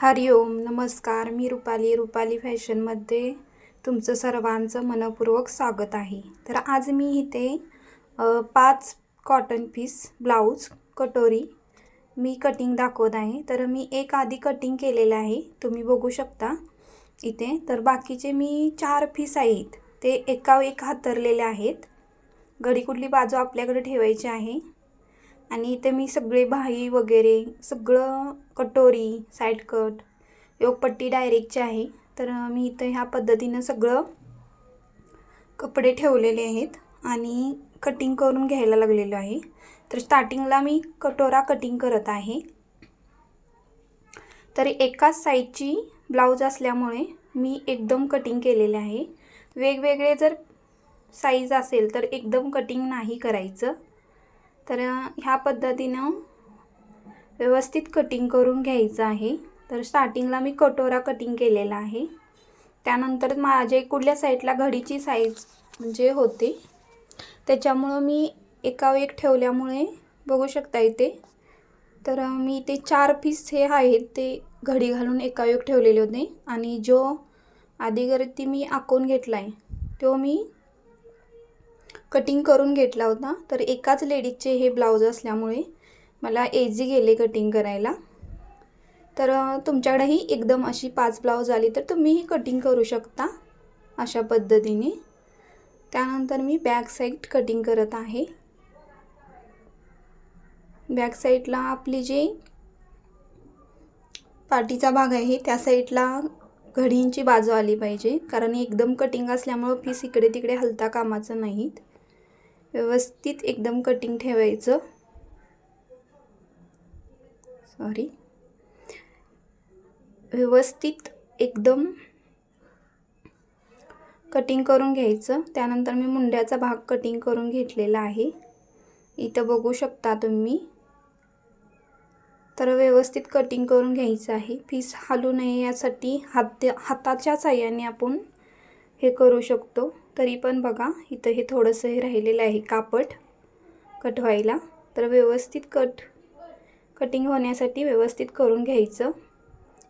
हरिओम नमस्कार. मी रुपाली रुपाली फॅशनमध्ये तुमचं सर्वांचं मनपूर्वक स्वागत आहे. तर आज मी इथे पाच कॉटन पीस ब्लाऊज कटोरी मी कटिंग दाखवत आहे. तर मी एक आधी कटिंग केलेलं आहे. तुम्ही बघू शकता इथे. तर बाकीचे मी चार पीस आहेत. ते एका एक हातरलेले आहेत. घडी कुठली बाजू आपल्याकडे ठेवायची आहे? आणि इथे मी सगळे भाई वगैरे सगळं कटोरी साईड कट योगपट्टी डायरेक्टची आहे. तर मी इथं ह्या पद्धतीनं सगळं कपडे ठेवलेले आहेत आणि कटिंग करून घ्यायला लागलेलो आहे. तर स्टार्टिंगला मी कटोरा कटिंग करत आहे. तर एकाच साईजची ब्लाऊज असल्यामुळे मी एकदम कटिंग केलेले आहे. वेगवेगळे जर साईज असेल तर एकदम कटिंग नाही करायचं. तर ह्या पद्धतीनं व्यवस्थित कटिंग करून घ्यायचं आहे. तर स्टार्टिंगला मी कटोरा कटिंग केलेला आहे. त्यानंतर माझे कुठल्या साईडला घडीची साईज म्हणजे होते त्याच्यामुळं मी एकावेक एक ठेवल्यामुळे बघू शकता इथे. तर मी ते चार पीस हे आहेत ते घडी घालून एकावेक ठेवलेले होते. आणि जो आधी गरती मी आखून घेतला आहे तो मी कटिंग करून घेतला होता. तर एकाच लेडीजचे हे ब्लाऊज असल्यामुळे मला एजी गेले कटिंग करायला. तर तुमच्याकडेही एकदम अशी पाच ब्लाऊज आली तर तुम्हीही कटिंग करू शकता अशा पद्धतीने. त्यानंतर मी बॅक साईड कटिंग करत आहे. बॅक साईडला आपली जी पाठीचा भाग आहे त्या साईडला घडींची बाजू आली पाहिजे. कारण एकदम कटिंग असल्यामुळं पीस इकडे तिकडे हलता कामाचं नाहीत. व्यवस्थित एकदम कटिंग ठेवायचं. सॉरी व्यवस्थित एकदम कटिंग करून घ्यायचं. त्यानंतर मी मुंड्याचा भाग कटिंग करून घेतलेला आहे. इथं बघू शकता तुम्ही. तर व्यवस्थित कटिंग करून घ्यायचं आहे. पीस हालू नये यासाठी हात हाताच्या साह्याने आपण हे करू शकतो. तरी पण बघा इथं हे थोडंसं हे राहिलेलं आहे कापड कट व्हायला तर व्यवस्थित कट कटिंग होण्यासाठी व्यवस्थित करून घ्यायचं.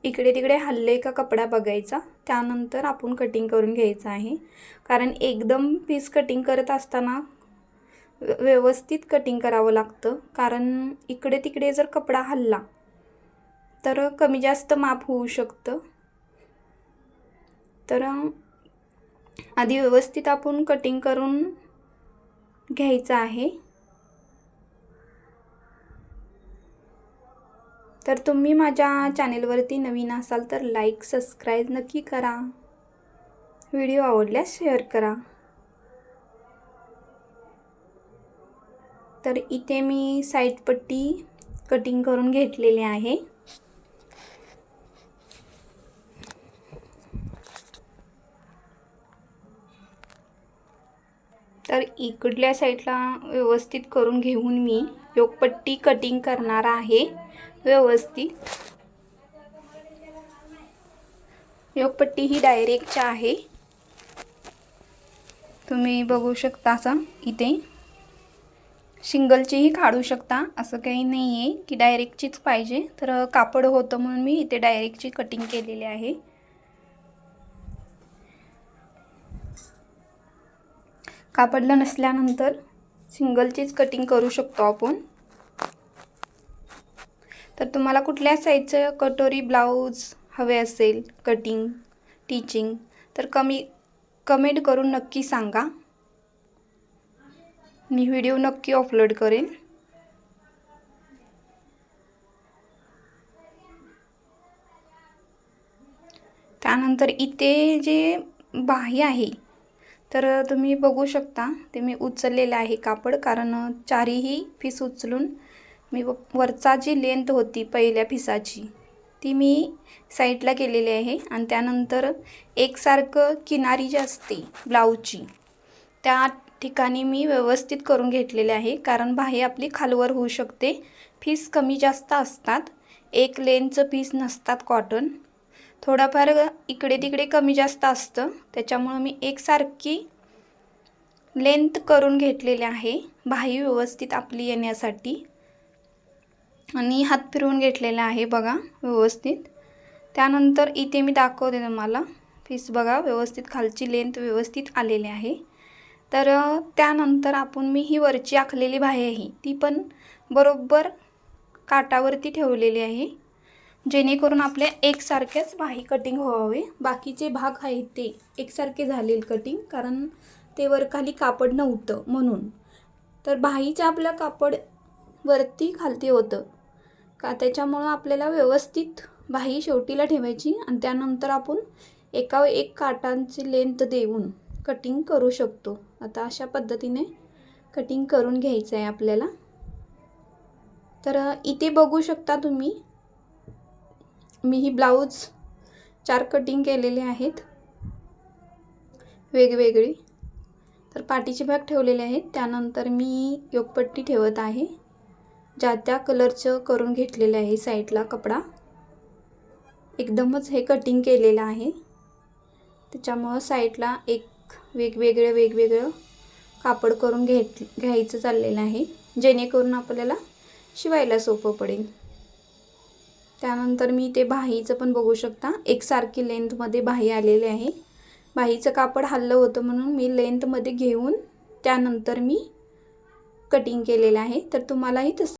इकडे तिकडे हल्ले का कपडा बघायचा त्यानंतर आपण कटिंग करून घ्यायचं आहे. कारण एकदम पीस कटिंग करत असताना व्यवस्थित कटिंग करावं लागतं. कारण इकडे तिकडे जर कपडा हल्ला तर कमी जास्त माप होऊ शकतं. तर आधी व्यवस्थित आपण कटिंग करून घ्यायचं आहे. तर तुम्ही माझ्या चॅनेलवरती नवीन असाल तर लाईक सबस्क्राईब नक्की करा. व्हिडिओ आवडल्यास शेअर करा. तर इथे मी साईड पट्टी कटिंग करून घेतलेली आहे. तर इकडल्या साईडला व्यवस्थित करून घेऊन मी योगपट्टी कटिंग करणार आहे. व्यवस्थित. योगपट्टी ही डायरेक्टची आहे. तुम्ही बघू शकता असं इथे. शिंगलचीही काढू शकता असं काही नाही आहे की डायरेक्टचीच पाहिजे. तर कापड होतं म्हणून मी इथे डायरेक्टची कटिंग केलेली आहे. कापडलं नसल्यानंतर सिंगलचीच कटिंग करू शकतो आपण. तर तुम्हाला कुठल्या साईजचं कटोरी ब्लाऊज हवे असेल कटिंग टीचिंग तर कमी कमेंट करून नक्की सांगा. मी व्हिडिओ नक्की अपलोड करेन. त्यानंतर इथे जे बाह्य आहे तर तुम्ही बघू शकता ते मी उचललेलं आहे कापड कारण चारीही फीस उचलून मी व- वरचा जी लेंथ होती पहिल्या फिसाची ती मी साईडला केलेली आहे. आणि त्यानंतर एकसारखं किनारी जी असते ब्लाऊजची त्या ठिकाणी मी व्यवस्थित करून घेतलेले आहे. कारण बाहे आपली खालवर होऊ शकते. फीस कमी जास्त असतात. एक लेनचं पीस नसतात कॉटन थोडाफार इकडे तिकडे कमी जास्त असतं. त्याच्यामुळं मी एकसारखी लेंथ करून घेतलेली आहे. बाही व्यवस्थित आपली येण्यासाठी. आणि हात फिरवून घेतलेला आहे बघा व्यवस्थित. त्यानंतर इथे मी दाखवते तुम्हाला. पीस बघा व्यवस्थित खालची लेंथ व्यवस्थित आलेली आहे. तर त्यानंतर आपण मी ही वरची आखलेली बाही आहे. ती पण बरोबर काटावरती ठेवलेली आहे. जेणेकरून आपल्या एकसारख्याच बाही कटिंग व्हावे. बाकीचे भाग आहेत ते एकसारखे झालेल कटिंग कारण ते वर खाली कापड नव्हतं म्हणून. तर बाहीचं आपलं कापड वरती खालती होतं. का त्याच्यामुळं आपल्याला व्यवस्थित बाही शेवटीला ठेवायची आणि त्यानंतर आपण एका एक काटांची लेंथ देऊन कटिंग करू शकतो. आता अशा पद्धतीने कटिंग करून घ्यायचं आहे आपल्याला. तर इथे बघू शकता तुम्ही मी ही ब्लाऊज चार कटिंग केलेले आहेत. वेगवेगळी. तर पाठीचे भाग ठेवलेले आहेत. त्यानंतर मी योगपट्टी ठेवत आहे. ज्या त्या कलरचं करून घेतलेलं आहे साईडला कपडा. एकदमच हे कटिंग केलेलं आहे. त्याच्यामुळं साईडला एक वेगवेगळं वेगवेगळं कापड करून घेत घ्यायचं चाललेलं आहे. जेणेकरून आपल्याला शिवायला सोपं पडेल. त्यानंतर मी ते बाहीचं पण बघू शकता. एकसारखी लेंथमध्ये बाही आलेले आहे. बाहीचं कापड हल्लं होतं म्हणून मी लेंथमध्ये घेऊन त्यानंतर मी कटिंग केलेलं आहे. तर तुम्हालाही तसं